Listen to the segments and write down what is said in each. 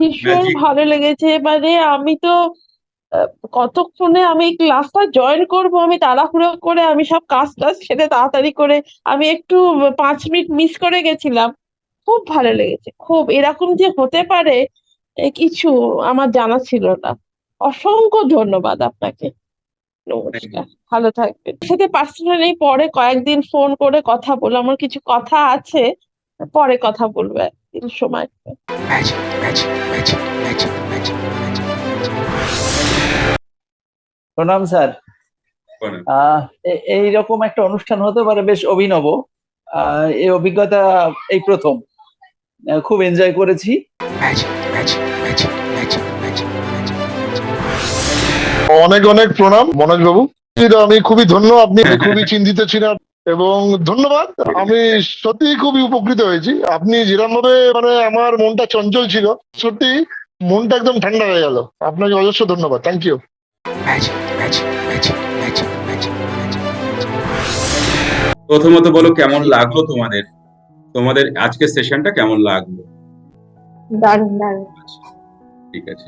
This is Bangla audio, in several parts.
ভীষণ ভালো লেগেছে। মানে আমি তো কতক্ষণে আমি ক্লাসটা জয়েন করব আমি তাড়াহুড়ো করে আমি সব কাজ টাজ সেরে তাড়াতাড়ি করে আমি একটু পাঁচ মিনিট মিস করে গেছিলাম। খুব ভালো লেগেছে। খুব এরকম যে হতে পারে কিছু আমার জানা ছিল না। অসংখ্য ধন্যবাদ আপনাকে। নমস্কার। ভালো থাকবেন। সাথে পার্সোনালি পরে কয়েকদিন ফোন করে কথা বলব। আমার কিছু কথা আছে পরে কথা বলব। একদিন সময়। প্রণাম স্যার। প্রণাম। আহ এ- এইরকম একটা অনুষ্ঠান হতে পারে বেশ অভিনব। আহ, এই অভিজ্ঞতা এই প্রথম। খুব এনজয় করেছি। অনেক অনেক প্রণাম মনোজ বাবু আমি খুবই ধন্য আপনি খুবই চিন্তিত ছিলেন। এবং ধন্যবাদ। আমি সত্যি খুবই উপকৃত হয়েছি। আপনি যেরকম ভাবে মানে আমার মনটা চঞ্চল ছিল সত্যি মনটা একদম ঠান্ডা হয়ে গেল। আপনাকে অজস্র ধন্যবাদ। Thank you magic magic magic magic magic প্রথমত বলো কেমন লাগল তোমাদের? তোমাদের আজকের সেশনটা কেমন লাগল? দারুণ দারুণ। ঠিক আছে।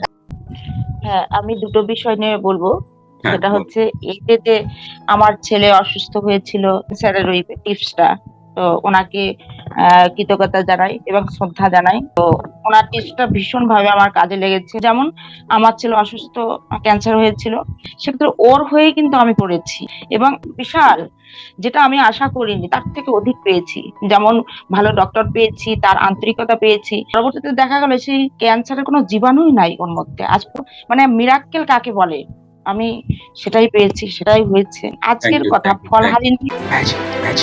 হ্যাঁ আমি দুটো বিষয় নিয়ে বলব। সেটা হচ্ছে এই যে আমার ছেলে অসুস্থ হয়েছিল স্যারের ওই টিপসটা তো ওনাকে কৃতজ্ঞতা জানাই এবং শ্রদ্ধা জানাই। তো ওনার টিপসটা ভীষণ ভাবে আমার কাজে লেগেছে। যেমন আমার ছেলে অসুস্থ ক্যান্সার হয়েছিল সেক্ষেত্রে ওর হয়ে কিন্তু আমি পড়েছি। এবং বিশাল যেটা আমি আশা করিনি তার থেকে অধিক পেয়েছি। যেমন ভালো ডক্টর পেয়েছি তার আন্তরিকতা পেয়েছি। পরবর্তীতে দেখা গেল সেই ক্যান্সারের কোনো জীবাণুই নাই ওর মধ্যে। আজ মানে মিরাক্কেল কাকে বলে? আমি সেটাই পেয়েছি সেটাই হয়েছে। আজকের কথা ফল ম্যাজিক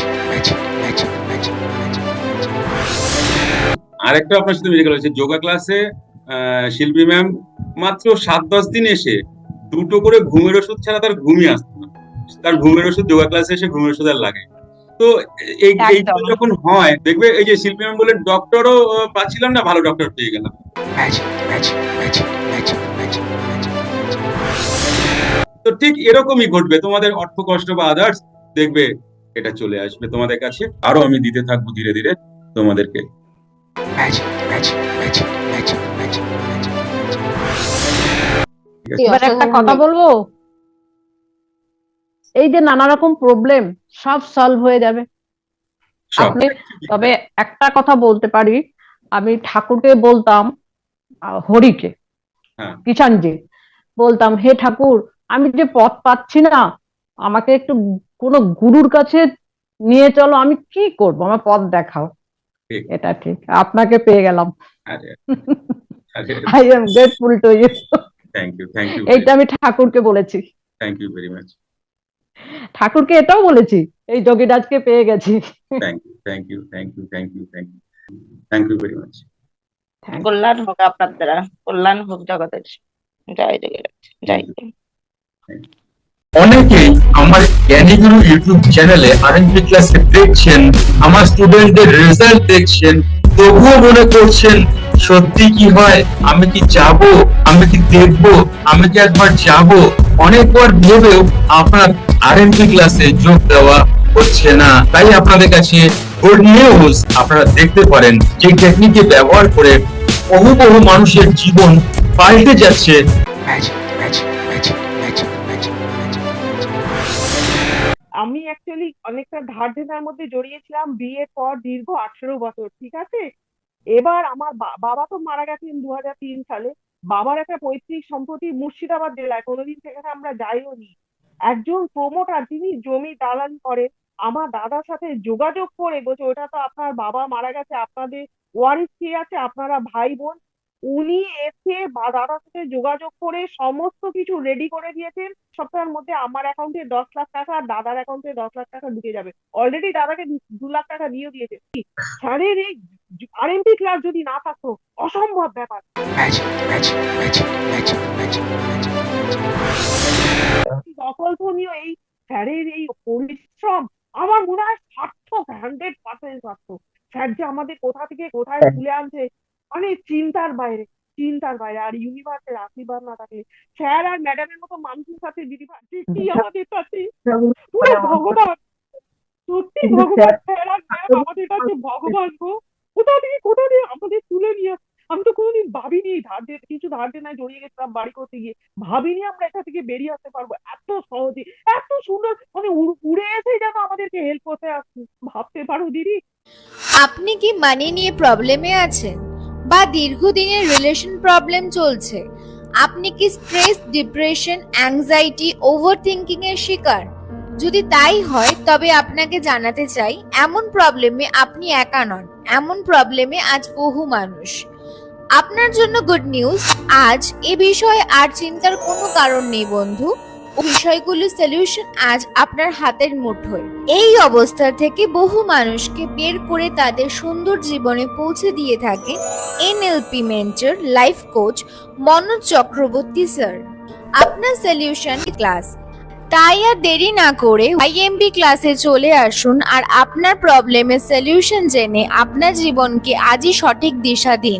আরেকটা আপনার সাথে মিলে গেল হচ্ছে যোগা ক্লাসে শিল্পী ম্যাম মাত্র সাত দশ দিন এসে দুটো করে ঘুমের ওষুধ ছাড়া তার ঘুমই আসতো না। তার ঘুমের ওষুধ যোগা ক্লাসে এসে ঘুমের ওষুধ আর লাগে তো এই। যখন হয় দেখবে এই যে শিল্পী ম্যাম বলে ডক্টরও পাচ্ছিলাম না ভালো ডক্টর পেয়ে গেলাম। তো ঠিক এরকমই ঘটবে। তোমাদের অর্থ কষ্ট বা আদার্স দেখবে এটা চলে আসবে তোমাদের কাছে। আরও আমি দিতে থাকব ধীরে ধীরে তোমাদেরকে। এবার একটা কথা বলব? এই যে নানা রকম প্রবলেম সব সলভ হয়ে যাবে। আপনি তবে একটা কথা বলতে পারি আমি ঠাকুরকে বলতাম হরিকে হ্যাঁ। কিষানজি বলতাম হে ঠাকুর আমি যে পথ পাচ্ছি না আমাকে একটু কোনো গুরুর কাছে নিয়ে চলো আমি কি করব? আমার পথ দেখাও। এটা ঠিক আপনাকে পেয়ে গেলাম। I am grateful to you thank you thank you এইটা আমি ঠাকুরকে বলেছি। থ্যাংক ইউ ভেরি মাচ ঠাকুরকে এটাও বলেছি এই যোগীরাজকে পেয়ে গেছি। Thank you thank you thank you thank you thank you thank you very much কল্যাণ হোক আপনার দ্বারা কল্যাণ হোক জগতের। জয় জয় জয়। অনেকেই আমার জ্ঞানীগুরু ইউটিউব চ্যানেলে আরএনপি ক্লাসে দেখছেন আমার স্টুডেন্টদের রেজাল্ট দেখছেন তবুও মনে করছেন সত্যি কি হয়? আমি কি যাব? আমি কি দেখব? আমি কি একবার যাব? অনেকবার ভেবেও আপনার আরএনপি ক্লাসে যোগ দেওয়া হচ্ছে না। তাই আপনাদের কাছে গুড নিউজ আপনারা দেখতে পারেন যে টেকনিকে ব্যবহার করে বহু বহু মানুষের জীবন পাল্টে যাচ্ছে। আমি অ্যাকচুয়ালি অনেকটা ধার দেনার মধ্যে জড়িয়েছিলাম বিয়ের পর দীর্ঘ আঠেরো বছর, ঠিক আছে? এবার আমার বাবা তো মারা গেছেন দু সালে। বাবার একটা পৈতৃক সম্পত্তি মুর্শিদাবাদ জেলায়, কোনোদিন সেখানে আমরা যাইও নি। একজন প্রমোটার তিনি জমি দালাল করে, আমার দাদার সাথে যোগাযোগ করে বলছে, ওটা তো আপনার বাবা মারা গেছে, আপনাদের ওয়ারিস কে আছে? আপনারা ভাই বোন উনি এসে বা দাদার সাথে যোগাযোগ করে সমস্ত কিছু রেডি করে দিয়েছেন। সপ্তাহের মধ্যে আমার অ্যাকাউন্টে দশ লাখ টাকা আর দাদার অ্যাকাউন্টে দশ লাখ টাকা ঢুকে যাবে। অলরেডি দাদাকে দু- লাখ টাকা দিয়ে দিয়েছে। স্যারের এই আরএমপি ক্লাস যদি না থাকতো অসম্ভব ব্যাপার। অকল্পনীয় এই স্যারের এই পরিশ্রম আমার মনে হয় সার্থক হান্ড্রেড পার্সেন্ট সার্থক। স্যার যে আমাদের কোথা থেকে কোথায় তুলে আনছে মানে চিন্তার বাইরে চিন্তার বাইরে। আর ইউনিভার্সের আশীর্বাদ না থাকলে স্যার আর ম্যাডামের মতো মানুষের সাথে দিদি কি আমাদের কাছে পুরো ভগবান সত্যি ভগবান স্যার আর ম্যাম আমাদের কাছে ভগবান গো। কোথা থেকে কোথা থেকে আমাদের তুলে নিয়ে আমি তো কোনোদিন ভাবিনি ধার দে- কিছু ধার দেনায় জড়িয়ে গেছিলাম বাড়ি করতে গিয়ে। ভাবিনি আমরা এটা থেকে বেরিয়ে আসতে পারব। এত সহজে এত সুন্দর মানে উড়- উড়ে এসে যেন আমাদেরকে হেল্প করতে আসছে। ভাবতে পারো দিদি? আপনি কি মানি নিয়ে প্রবলেমে আছেন? বা দীর্ঘদিনের রিলেশন প্রবলেম চলছে, আপনি কি stress depression anxiety over thinking এর শিকার? যদি তাই হয়, তবে আপনাকে জানাতে চাই, এমন প্রবলেমে আপনি একা নন, এমন প্রবলেমে আজ বহু মানুষ। আপনার জন্য গুড নিউজ আজ এ বিষয়ে আর চিন্তার কোনো কারণ নেই বন্ধু। ও বিষয়গুলোর সলিউশন আজ আপনার হাতের মুঠোয়। এই অবস্থা থেকে বহু মানুষকে বের করে তাদের সুন্দর জীবনে পৌঁছে দিয়ে থাকে NLP mentor life coach Manoj Chakraborty sir আপনার সলিউশন ক্লাস তাই আর দেরি না করে আইএমবি ক্লাসে চলে আসুন আর আপনার প্রবলেমের সলিউশন জেনে আপনার জীবনকে আজই সঠিক দিশা দিন।